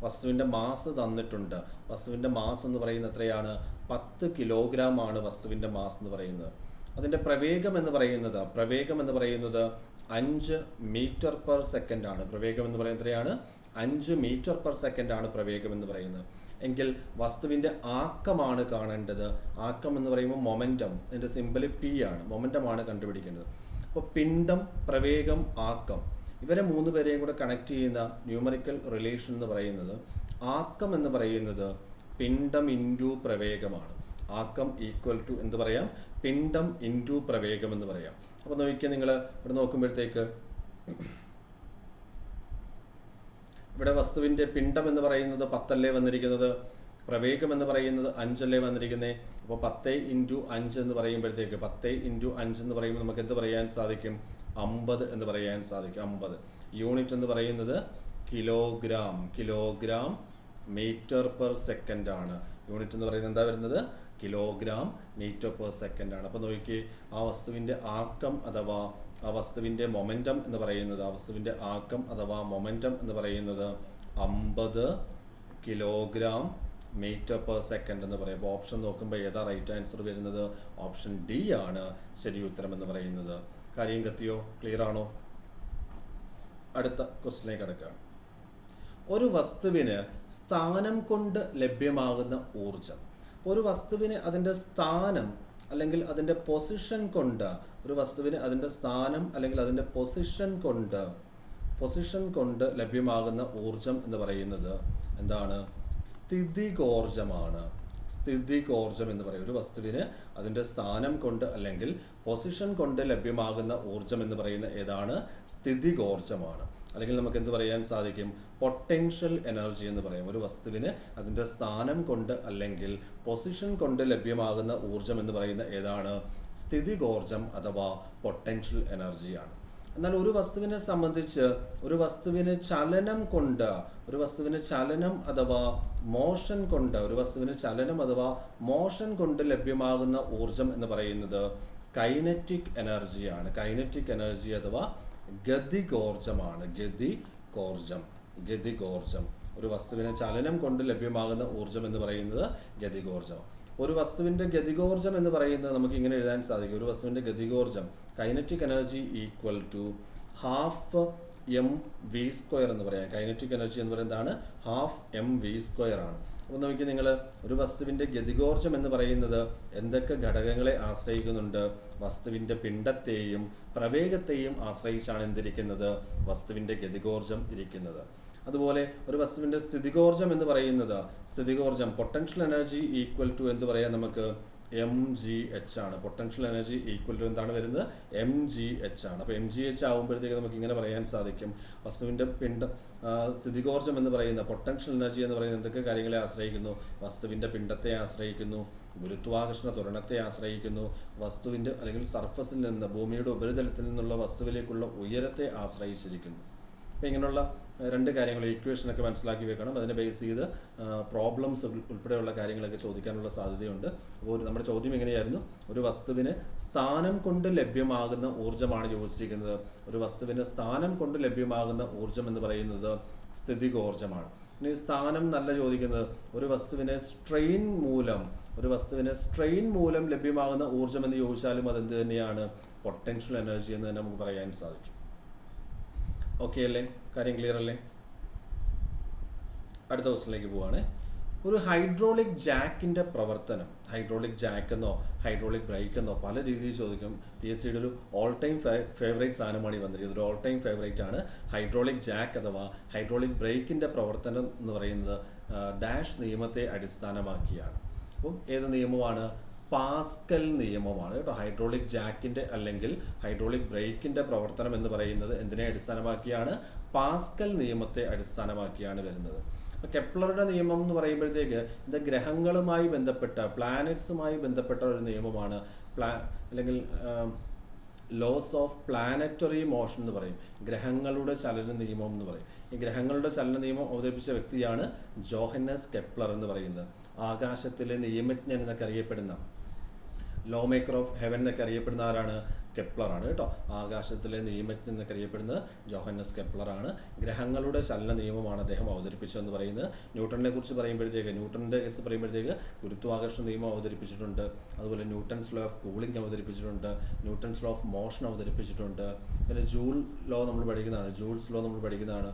Speaker 1: വസ്തുവിന്റെ മാസ് തന്നിട്ടുണ്ട്. വസ്തുവിന്റെ മാസ് എന്ന് പറയുന്നത് എത്രയാണ്? പത്ത് കിലോഗ്രാം ആണ് വസ്തുവിന്റെ മാസ് എന്ന് പറയുന്നത്. അതിന്റെ പ്രവേഗം എന്ന് പറയുന്നത് പ്രവേഗം എന്ന് പറയുന്നത് അഞ്ച് മീറ്റർ പെർ സെക്കൻഡ് ആണ്. പ്രവേഗം എന്ന് പറയുന്നത് എത്രയാണ്? അഞ്ച് മീറ്റർ പെർ സെക്കൻഡ് ആണ് പ്രവേഗം എന്ന് പറയുന്നത്. എങ്കിൽ വസ്തുവിന്റെ ആക്കമാണ് കാണേണ്ടത്. ആക്കം എന്ന് പറയുമ്പോൾ മൊമെന്റം എന്റെ സിമ്പിൾ പി ആണ്. മൊമെന്റം ആണ് കണ്ടുപിടിക്കേണ്ടത്. അപ്പോൾ പിണ്ടം പ്രവേഗം ആക്കം. ഇവരെ മൂന്ന് പേരെയും കൂടെ കണക്ട് ചെയ്യുന്ന ന്യൂമറിക്കൽ റിലേഷൻ എന്ന് പറയുന്നത് ആക്കം എന്ന് പറയുന്നത് പിണ്ടം ഇന്റു പ്രവേഗമാണ്. ആക്കം ഈക്വൽ ടു എന്ത് പറയാം? പിണ്ഡം ഇന്റു പ്രവേഗം എന്ന് പറയാം. അപ്പോൾ നോക്കിയാൽ നിങ്ങൾ ഇവിടെ നോക്കുമ്പോഴത്തേക്ക് ഇവിടെ വസ്തുവിന്റെ പിണ്ടം എന്ന് പറയുന്നത് പത്തല്ലേ വന്നിരിക്കുന്നത്? പ്രവേഗം എന്ന് പറയുന്നത് അഞ്ചല്ലേ വന്നിരിക്കുന്നത് അപ്പോൾ പത്ത് ഇന്റു അഞ്ച് എന്ന് പറയുമ്പോഴത്തേക്ക് പത്ത് ഇന്റു അഞ്ച് എന്ന് പറയുമ്പോൾ നമുക്ക് എന്ത് പറയാൻ സാധിക്കും? അമ്പത് എന്ന് പറയാൻ സാധിക്കും. അമ്പത്. യൂണിറ്റ് എന്ന് പറയുന്നത് kilogram. Kilogram metre per second ആണ് യൂണിറ്റ് എന്ന് പറയുന്നത് എന്താ വരുന്നത്? കിലോഗ്രാം മീറ്റർ പെർ സെക്കൻഡ് ആണ്. അപ്പോൾ നോക്കി ആ വസ്തുവിന്റെ ആക്കം അഥവാ ആ വസ്തുവിന്റെ മൊമെന്റം എന്ന് പറയുന്നത് ആ വസ്തുവിന്റെ ആക്കം അഥവാ മൊമെന്റം എന്ന് പറയുന്നത് അമ്പത് കിലോഗ്രാം മീറ്റർ പെർ സെക്കൻഡ് എന്ന് പറയും. അപ്പോൾ ഓപ്ഷൻ നോക്കുമ്പോൾ ഏതാ റൈറ്റ് ആൻസർ വരുന്നത്? ഓപ്ഷൻ ഡി ആണ് ശരി ഉത്തരം എന്ന് പറയുന്നത്. കാര്യം കത്തിയോ? ക്ലിയർ ആണോ? അടുത്ത ക്വസ്റ്റിലേക്ക് കിടക്കുക ഒരു വസ്തുവിന് സ്ഥാനം കൊണ്ട് ലഭ്യമാകുന്ന ഊർജം ഒരു വസ്തുവിന് അതിന്റെ സ്ഥാനം അല്ലെങ്കിൽ അതിന്റെ പൊസിഷൻ കൊണ്ട് ഒരു വസ്തുവിന് അതിന്റെ സ്ഥാനം അല്ലെങ്കിൽ അതിന്റെ പൊസിഷൻ കൊണ്ട് പൊസിഷൻ കൊണ്ട് ലഭ്യമാകുന്ന ഊർജം എന്ന് പറയുന്നത് എന്താണ്? സ്ഥിതികോർജമാണ് സ്ഥിതികോർജം എന്ന് പറയും. ഒരു വസ്തുവിന് അതിന്റെ സ്ഥാനം കൊണ്ട് അല്ലെങ്കിൽ പൊസിഷൻ കൊണ്ട് ലഭ്യമാകുന്ന ഊർജം എന്ന് പറയുന്ന ഏതാണ്? സ്ഥിതികോർജമാണ് അല്ലെങ്കിൽ നമുക്ക് എന്ത് പറയാൻ സാധിക്കും? പൊട്ടൻഷ്യൽ എനർജി എന്ന് പറയും. ഒരു വസ്തുവിന് അതിന്റെ സ്ഥാനം കൊണ്ട് അല്ലെങ്കിൽ പൊസിഷൻ കൊണ്ട് ലഭ്യമാകുന്ന ഊർജം എന്ന് പറയുന്ന ഏതാണ്? സ്ഥിതികോർജം അഥവാ പൊട്ടൻഷ്യൽ എനർജിയാണ് എന്നാൽ ഒരു വസ്തുവിനെ സംബന്ധിച്ച് ഒരു വസ്തുവിന് ചലനം കൊണ്ട് ഒരു വസ്തുവിന് ചലനം അഥവാ മോഷൻ കൊണ്ട് ഒരു വസ്തുവിന് ചലനം അഥവാ മോഷൻ കൊണ്ട് ലഭ്യമാകുന്ന ഊർജം എന്ന് പറയുന്നത് കൈനറ്റിക് എനർജിയാണ് കൈനറ്റിക് എനർജി അഥവാ ഗതികോർജമാണ് ഗതികോർജം ഗതികോർജം ഒരു വസ്തുവിന് ചലനം കൊണ്ട് ലഭ്യമാകുന്ന ഊർജം എന്ന് പറയുന്നത് ഗതികോർജം ഒരു വസ്തുവിന്റെ ഗതികോർജം എന്ന് പറയുന്നത് നമുക്ക് ഇങ്ങനെ എഴുതാൻ സാധിക്കും. ഒരു വസ്തുവിന്റെ ഗതികോർജം kinetic energy equal to half M V square എന്ന് പറയാം. കൈനറ്റിക് എനർജി എന്ന് പറയുന്നതാണ് ഹാഫ് എം വി സ്ക്വയർ ആണ്. അപ്പോൾ നോക്കി നിങ്ങൾ ഒരു വസ്തുവിന്റെ ഗതികോർജം എന്ന് പറയുന്നത് എന്തൊക്കെ ഘടകങ്ങളെ ആശ്രയിക്കുന്നുണ്ട്? വസ്തുവിന്റെ പിണ്ടത്തെയും പ്രവേഗത്തെയും ആശ്രയിച്ചാണ് എന്തിരിക്കുന്നത്? വസ്തുവിന്റെ ഗതികോർജം ഇരിക്കുന്നത്. അതുപോലെ ഒരു വസ്തുവിന്റെ സ്ഥിതികോർജം എന്ന് പറയുന്നത് സ്ഥിതികോർജം പൊട്ടൻഷ്യൽ എനർജി ഈക്വൽ ടു എന്ന് പറയാൻ നമുക്ക്? എം ജി എച്ച് ആണ്. പൊട്ടൻഷ്യൽ എനർജി ഈക്വൽ ടു എന്താണ് വരുന്നത്? എം ജി എച്ച് ആണ്. അപ്പോൾ എം ജി എച്ച് ആകുമ്പോഴത്തേക്ക് നമുക്ക് ഇങ്ങനെ പറയാൻ സാധിക്കും. വസ്തുവിന്റെ പിണ്ഡ സ്ഥിതികോർജം എന്ന് പറയുന്ന പൊട്ടൻഷ്യൽ എനർജി എന്ന് പറയുന്ന എന്തൊക്കെ കാര്യങ്ങളെ ആശ്രയിക്കുന്നു? വസ്തുവിന്റെ പിണ്ഡത്തെ ആശ്രയിക്കുന്നു ഗുരുത്വാകർഷണ ത്വരണത്തെ ആശ്രയിക്കുന്നു വസ്തുവിന്റെ അല്ലെങ്കിൽ സർഫസിൽ നിന്ന് ഭൂമിയുടെ ഉപരിതലത്തിൽ നിന്നുള്ള വസ്തുവിലേക്കുള്ള ഉയരത്തെ ആശ്രയിച്ചിരിക്കുന്നു. അപ്പോൾ ഇങ്ങനെയുള്ള രണ്ട് കാര്യങ്ങൾ ഇക്വേഷനൊക്കെ മനസ്സിലാക്കി വെക്കണം. അതിനെ ബേസ് ചെയ്ത് പ്രോബ്ലംസ് ഉൾപ്പെടെയുള്ള കാര്യങ്ങളൊക്കെ ചോദിക്കാനുള്ള സാധ്യതയുണ്ട്. അപ്പോൾ നമ്മുടെ ചോദ്യം എങ്ങനെയായിരുന്നു ഒരു വസ്തുവിന് സ്ഥാനം കൊണ്ട് ലഭ്യമാകുന്ന ഊർജമാണ് ചോദിച്ചിരിക്കുന്നത്. ഒരു വസ്തുവിന് സ്ഥാനം കൊണ്ട് ലഭ്യമാകുന്ന ഊർജം എന്ന് പറയുന്നത് സ്ഥിതികോർജമാണ്. ഇനി സ്ഥാനം നല്ല ചോദിക്കുന്നത് ഒരു വസ്തുവിനെ സ്ട്രെയിൻ മൂലം ഒരു വസ്തുവിനെ സ്ട്രെയിൻ മൂലം ലഭ്യമാകുന്ന ഊർജം എന്ന് ചോദിച്ചാലും അതെന്ത് തന്നെയാണ്? പൊട്ടൻഷ്യൽ എനർജി എന്ന് തന്നെ നമുക്ക് പറയാൻ സാധിക്കും. ഓക്കെ അല്ലേ? കാര്യം ക്ലിയർ അല്ലേ? അടുത്ത ക്വസ്റ്റിലേക്ക് പോവാണ്. ഒരു ഹൈഡ്രോളിക് ജാക്കിന്റെ പ്രവർത്തനം ഹൈഡ്രോളിക് ജാക്കെന്നോ ഹൈഡ്രോളിക് ബ്രേക്കെന്നോ പല രീതിയിൽ ചോദിക്കും. പി എസ് സിയുടെ ഒരു ഓൾ ടൈം ഫേവറേറ്റ് സാധനമാണ് ഈ വന്നിരിക്കുന്നത്. ഒരു ഓൾ ടൈം ഫേവറേറ്റ് ആണ് ഹൈഡ്രോളിക് ജാക്ക് അഥവാ ഹൈഡ്രോളിക് ബ്രേക്കിന്റെ പ്രവർത്തനം എന്ന് പറയുന്നത് ഡാഷ് നിയമത്തെ അടിസ്ഥാനമാക്കിയാണ്. അപ്പം ഏത് നിയമമാണ്? പാസ്കൽ നിയമമാണ് കേട്ടോ. ഹൈഡ്രോളിക് ജാക്കിന്റെ അല്ലെങ്കിൽ ഹൈഡ്രോളിക് ബ്രേക്കിന്റെ പ്രവർത്തനം എന്ന് പറയുന്നത് എന്തിനെ അടിസ്ഥാനമാക്കിയാണ്? പാസ്കൽ നിയമത്തെ അടിസ്ഥാനമാക്കിയാണ് വരുന്നത്. അപ്പോൾ കെപ്ലറുടെ നിയമം എന്ന് പറയുമ്പോഴത്തേക്ക് ഇത് ഗ്രഹങ്ങളുമായി ബന്ധപ്പെട്ട പ്ലാനറ്റ്സുമായി ബന്ധപ്പെട്ട ഒരു നിയമമാണ്. പ്ലാ അല്ലെങ്കിൽ ലോസ് ഓഫ് പ്ലാനറ്ററി മോഷൻ എന്ന് പറയും. ഗ്രഹങ്ങളുടെ ചലന നിയമം എന്ന് പറയും. ഈ ഗ്രഹങ്ങളുടെ ചലന നിയമം അവതരിപ്പിച്ച വ്യക്തിയാണ് ജോഹന്നസ് കെപ്ലർ എന്ന് പറയുന്നത്. ആകാശത്തിലെ നിയമജ്ഞൻ എന്നൊക്കെ അറിയപ്പെടുന്ന ലോ മേക്കർ ഓഫ് ഹെവൻ എന്നൊക്കെ അറിയപ്പെടുന്ന ആരാണ്? കെപ്ലറാണ് കേട്ടോ. ആകാശത്തിലെ നിയമജ്ഞൻ എന്നൊക്കെ അറിയപ്പെടുന്നത് ജോഹന്നസ് കെപ്ലറാണ് ഗ്രഹങ്ങളുടെ ചലന നിയമമാണ് അദ്ദേഹം അവതരിപ്പിച്ചതെന്ന് പറയുന്നത്. ന്യൂട്ടണിനെ കുറിച്ച് പറയുമ്പോഴത്തേക്ക് ന്യൂട്ടണിന്റെ കേസ് പറയുമ്പോഴത്തേക്ക് ഗുരുത്വാകർഷണ നിയമം അവതരിപ്പിച്ചിട്ടുണ്ട്. അതുപോലെ ന്യൂട്ടൺസ് ലോ ഓഫ് കൂളിംഗ് അവതരിപ്പിച്ചിട്ടുണ്ട്. ന്യൂട്ടൺസ് ലോ ഓഫ് മോഷൻ അവതരിപ്പിച്ചിട്ടുണ്ട്. പിന്നെ ജൂൾ ലോ നമ്മൾ പഠിക്കുന്നതാണ്. ജൂൾസ് ലോ നമ്മൾ പഠിക്കുന്നതാണ്.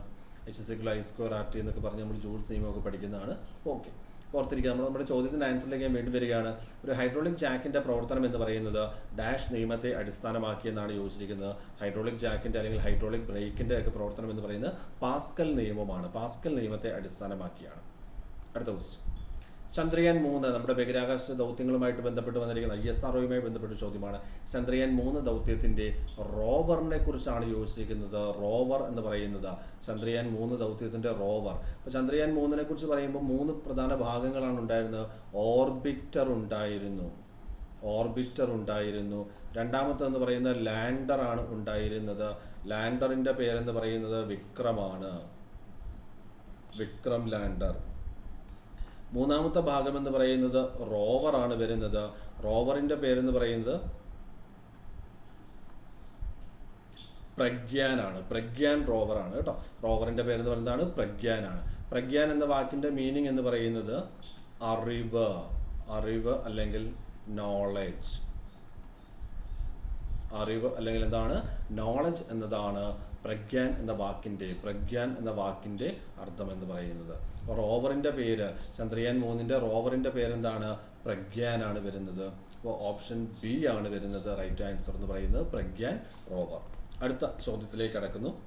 Speaker 1: H is equal I square R T എന്നൊക്കെ പറഞ്ഞ് നമ്മൾ ജൂൾസ് നിയമമൊക്കെ പഠിക്കുന്നതാണ്. ഓക്കെ ഓർത്തിരിക്കുക നമ്മൾ നമ്മുടെ ചോദ്യത്തിന്റെ ആൻസറിലേക്ക് ഞാൻ വീണ്ടും വരികയാണ്. ഒരു ഹൈഡ്രോളിക് ജാക്കിന്റെ പ്രവർത്തനം എന്ന് പറയുന്നത് ഡാഷ് നിയമത്തെ അടിസ്ഥാനമാക്കിയെന്നാണ് യോജിച്ചിരിക്കുന്നത്. ഹൈഡ്രോളിക് ജാക്കിന്റെ അല്ലെങ്കിൽ ഹൈഡ്രോളിക് ബ്രേക്കിന്റെ ഒക്കെ പ്രവർത്തനം എന്ന് പറയുന്നത് പാസ്കൽ നിയമമാണ്. പാസ്കൽ നിയമത്തെ അടിസ്ഥാനമാക്കിയാണ്. അടുത്ത ക്വസ്റ്റ്യൻ ചന്ദ്രയാൻ മൂന്ന് നമ്മുടെ ബഹിരാകാശ ദൗത്യങ്ങളുമായിട്ട് ബന്ധപ്പെട്ട് വന്നിരിക്കുന്ന ഐ എസ് ആർഒയുമായി ബന്ധപ്പെട്ട ചോദ്യമാണ്. ചന്ദ്രയാൻ മൂന്ന് ദൗത്യത്തിന്റെ റോവറിനെ കുറിച്ചാണ് യോജിച്ചിരിക്കുന്നത് റോവർ എന്ന് പറയുന്നത് ചന്ദ്രയാൻ മൂന്ന് ദൗത്യത്തിന്റെ റോവർ. അപ്പോൾ ചന്ദ്രയാൻ മൂന്നിനെ കുറിച്ച് പറയുമ്പോൾ മൂന്ന് പ്രധാന ഭാഗങ്ങളാണ് ഉണ്ടായിരുന്നത്. ഓർബിറ്റർ ഉണ്ടായിരുന്നു. ഓർബിറ്റർ ഉണ്ടായിരുന്നു. രണ്ടാമത്തെന്ന് പറയുന്നത് ലാൻഡർ ആണ് ഉണ്ടായിരുന്നത്. ലാൻഡറിന്റെ പേരെന്ന് പറയുന്നത് വിക്രമാണ്. വിക്രം ലാൻഡർ. മൂന്നാമത്തെ ഭാഗം എന്ന് പറയുന്നത് റോവർ റോവറാണ് വരുന്നത്. റോവറിന്റെ പേരെന്ന് പറയുന്നത് പ്രഗ്യാനാണ്. പ്രഗ്യാൻ ആണ് കേട്ടോ. റോവറിന്റെ പേരെന്ന് പറയുന്നതാണ് പ്രഗ്യാനാണ്. പ്രഗ്യാൻ എന്ന വാക്കിന്റെ മീനിങ് എന്ന് പറയുന്നത് അറിവ്. അറിവ് അല്ലെങ്കിൽ നോളജ് അറിവ് അല്ലെങ്കിൽ എന്താണ്? നോളജ് എന്നതാണ് പ്രഗ്യാൻ എന്ന വാക്കിന്റെ പ്രഗ്യാൻ എന്ന വാക്കിന്റെ അർത്ഥം എന്ന് പറയുന്നത്. അപ്പോൾ റോവറിന്റെ പേര് ചന്ദ്രയാൻ മൂന്നിന്റെ റോവറിന്റെ പേരെന്താണ്? പ്രഗ്യാനാണ് വരുന്നത്. അപ്പോൾ ഓപ്ഷൻ ബി ആണ് വരുന്നത്. റൈറ്റ് ആൻസർ എന്ന് പറയുന്നത് പ്രഗ്യാൻ റോവർ. അടുത്ത ചോദ്യത്തിലേക്ക് കടക്കുന്നു.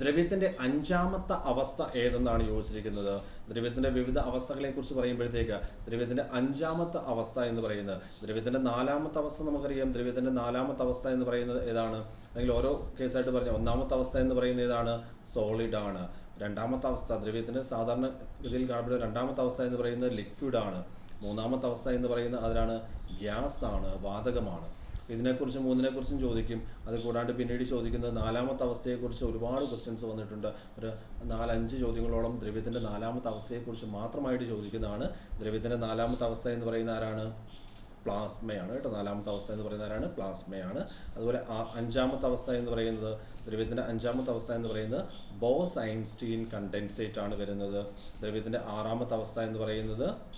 Speaker 1: ദ്രവ്യത്തിന്റെ അഞ്ചാമത്തെ അവസ്ഥ ഏതെന്നാണ് യോജിച്ചിരിക്കുന്നത്? ദ്രവ്യത്തിന്റെ വിവിധ അവസ്ഥകളെ കുറിച്ച് പറയുമ്പോഴത്തേക്ക് ദ്രവ്യത്തിന്റെ അഞ്ചാമത്തെ അവസ്ഥ എന്ന് പറയുന്നത് ദ്രവ്യത്തിന്റെ നാലാമത്തെ അവസ്ഥ നമുക്കറിയാം. ദ്രവ്യത്തിന്റെ നാലാമത്തെ അവസ്ഥ എന്ന് പറയുന്നത് ഏതാണ്? അല്ലെങ്കിൽ ഓരോ കേസായിട്ട് പറഞ്ഞ ഒന്നാമത്തെ അവസ്ഥ എന്ന് പറയുന്നത് ഏതാണ്? സോളിഡ് ആണ്. രണ്ടാമത്തെ അവസ്ഥ ദ്രവ്യത്തിന്റെ സാധാരണ ഗതിയിൽ കാണപ്പെടുന്ന രണ്ടാമത്തെ അവസ്ഥ എന്ന് പറയുന്നത് ലിക്വിഡ് ആണ്. മൂന്നാമത്തെ അവസ്ഥ എന്ന് പറയുന്നത് അതിലാണ് ഗ്യാസ് ആണ് വാതകമാണ്. ഇതിനെക്കുറിച്ചും മൂന്നിനെക്കുറിച്ചും ചോദിക്കും. അത് കൂടാണ്ട് പിന്നീട് ചോദിക്കുന്നത് നാലാമത്തെ അവസ്ഥയെക്കുറിച്ച് ഒരുപാട് ക്വസ്റ്റ്യൻസ് വന്നിട്ടുണ്ട്. ഒരു നാലഞ്ച് ചോദ്യങ്ങളോളം ദ്രവ്യത്തിന്റെ നാലാമത്തെ അവസ്ഥയെക്കുറിച്ച് മാത്രമായിട്ട് ചോദിക്കുന്നതാണ്. ദ്രവ്യത്തിന്റെ നാലാമത്തെ അവസ്ഥ എന്ന് പറയുന്ന ആരാണ്? പ്ലാസ്മയാണ് കേട്ടോ. നാലാമത്തെ അവസ്ഥ എന്ന് പറയുന്ന ആരാണ്? പ്ലാസ്മയാണ്. അതുപോലെ അഞ്ചാമത്തെ അവസ്ഥ എന്ന് പറയുന്നത് ദ്രവ്യത്തിന്റെ അഞ്ചാമത്തെ അവസ്ഥ എന്ന് പറയുന്നത് ബോസ് ഐൻസ്റ്റീൻ കണ്ടൻസേറ്റ് ആണ് വരുന്നത്. ദ്രവ്യത്തിന്റെ ആറാമത്തെ അവസ്ഥ എന്ന് പറയുന്നത്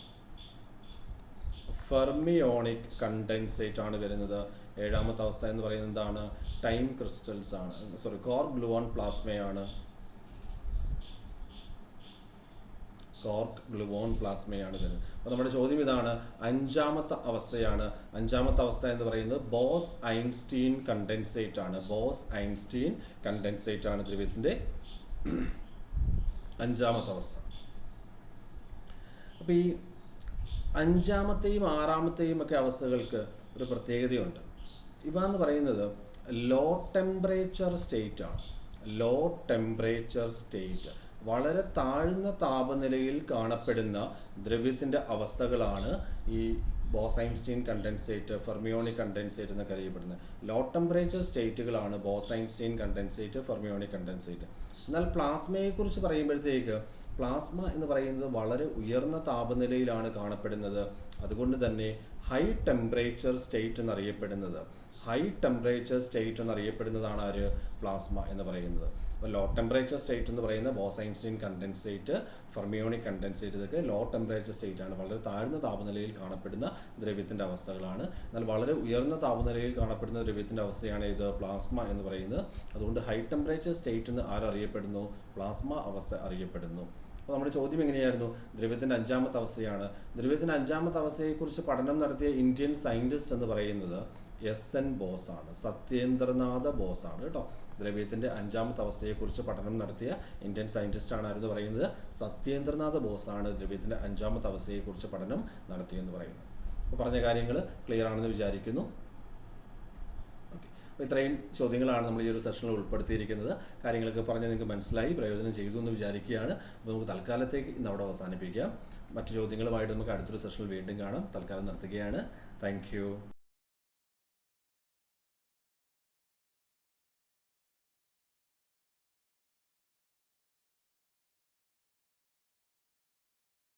Speaker 1: ഫെർമിയോണിക് കണ്ടൻസേറ്റ് ആണ് വരുന്നത്. ഏഴാമത്തെ അവസ്ഥ എന്ന് പറയുന്നത് എന്താണ് ടൈം ക്രിസ്റ്റൽസ് ആണ്. സോറി കോർ ഗ്ലുവോൺ പ്ലാസ്മയാണ് കോർക്ക് ഗ്ലുവോൺ പ്ലാസ്മയാണ് വരുന്നത്. അപ്പോൾ നമ്മുടെ ചോദ്യം ഇതാണ് അഞ്ചാമത്തെ അവസ്ഥയാണ്. അഞ്ചാമത്തെ അവസ്ഥ എന്ന് പറയുന്നത് ബോസ് ഐൻസ്റ്റീൻ കണ്ടൻസേറ്റ് ആണ്. ബോസ് ഐൻസ്റ്റീൻ കണ്ടൻസേറ്റ് ആണ് ദ്രവ്യത്തിന്റെ അഞ്ചാമത്തെ അവസ്ഥ. അപ്പോൾ ഈ അഞ്ചാമത്തെയും ആറാമത്തെയും ഒക്കെ അവസ്ഥകൾക്ക് ഒരു പ്രത്യേകതയുണ്ട്. ഇവ എന്ന് പറയുന്നത് ലോ ടെമ്പറേച്ചർ സ്റ്റേറ്റ് ആണ്. ലോ ടെമ്പറേച്ചർ സ്റ്റേറ്റ് വളരെ താഴ്ന്ന താപനിലയിൽ കാണപ്പെടുന്ന ദ്രവ്യത്തിന്റെ അവസ്ഥകളാണ് ഈ ബോസൈൻസ്റ്റീൻ കണ്ടൻസേറ്റ് ഫെർമിയോണിക് കണ്ടൻസേറ്റ് എന്നൊക്കെ അറിയപ്പെടുന്നത്. ലോ ടെമ്പറേച്ചർ സ്റ്റേറ്റുകളാണ് ബോസൈൻസ്റ്റീൻ കണ്ടൻസേറ്റ് ഫെർമിയോണിക് കണ്ടൻസേറ്റ് എന്നാൽ പ്ലാസ്മയെക്കുറിച്ച് പറയുമ്പോഴത്തേക്ക് പ്ലാസ്മ എന്ന് പറയുന്നത് വളരെ ഉയർന്ന താപനിലയിലാണ് കാണപ്പെടുന്നത്. അതുകൊണ്ട് തന്നെ ഹൈ ടെമ്പറേച്ചർ സ്റ്റേറ്റ് എന്നറിയപ്പെടുന്നത്. ഹൈ ടെമ്പറേച്ചർ സ്റ്റേറ്റ് എന്നറിയപ്പെടുന്നതാണ് ആര്? പ്ലാസ്മ എന്ന് പറയുന്നത്. അപ്പോൾ ലോ ടെമ്പറേച്ചർ സ്റ്റേറ്റ് എന്ന് പറയുന്ന ബോസൈൻസ്റ്റീൻ കണ്ടൻസേറ്റ് ഫെർമിയോണിക് കണ്ടൻസേറ്റ് ഇതൊക്കെ ലോ ടെമ്പറേച്ചർ സ്റ്റേറ്റ് ആണ്. വളരെ താഴ്ന്ന താപനിലയിൽ കാണപ്പെടുന്ന ദ്രവ്യത്തിന്റെ അവസ്ഥകളാണ്. എന്നാൽ വളരെ ഉയർന്ന താപനിലയിൽ കാണപ്പെടുന്ന ദ്രവ്യത്തിന്റെ അവസ്ഥയാണ് ഇത് പ്ലാസ്മ എന്ന് പറയുന്നത്. അതുകൊണ്ട് ഹൈ ടെമ്പറേച്ചർ സ്റ്റേറ്റ് എന്ന് ആരറിയപ്പെടുന്നു പ്ലാസ്മ അവസ്ഥ അറിയപ്പെടുന്നു. അപ്പോൾ നമ്മുടെ ചോദ്യം എങ്ങനെയായിരുന്നു? ദ്രവ്യത്തിന്റെ അഞ്ചാമത്തെ അവസ്ഥയാണ്. ദ്രവ്യത്തിന്റെ അഞ്ചാമത്തെ അവസ്ഥയെക്കുറിച്ച് പഠനം നടത്തിയ ഇന്ത്യൻ സയന്റിസ്റ്റ് എന്ന് പറയുന്നത് എസ് എൻ ബോസാണ് സത്യേന്ദ്രനാഥ ബോസാണ് കേട്ടോ. ദ്രവ്യത്തിന്റെ അഞ്ചാമത്തെ അവസ്ഥയെക്കുറിച്ച് പഠനം നടത്തിയ ഇന്ത്യൻ സയന്റിസ്റ്റ് ആണ് ആരെന്ന് പറയുന്നത്? സത്യേന്ദ്രനാഥ ബോസ് ആണ് ദ്രവ്യത്തിന്റെ അഞ്ചാമത്തെ അവസ്ഥയെക്കുറിച്ച് പഠനം നടത്തിയെന്ന് പറയുന്നത്. അപ്പോൾ പറഞ്ഞ കാര്യങ്ങൾ ക്ലിയർ ആണെന്ന് വിചാരിക്കുന്നു. ഇത്രയും ചോദ്യങ്ങളാണ് നമ്മൾ ഈ ഒരു സെഷനിൽ ഉൾപ്പെടുത്തിയിരിക്കുന്നത്. കാര്യങ്ങളൊക്കെ പറഞ്ഞ് നിങ്ങൾക്ക് മനസ്സിലായി പ്രയോജനം ചെയ്തു എന്ന് വിചാരിക്കുകയാണ്. അപ്പോൾ നമുക്ക് തൽക്കാലത്തേക്ക് ഇന്ന് അവിടെ അവസാനിപ്പിക്കാം. മറ്റു ചോദ്യങ്ങളുമായിട്ട് നമുക്ക് അടുത്തൊരു സെഷനിൽ വീണ്ടും കാണാം. തൽക്കാലം നിർത്തുകയാണ്. താങ്ക്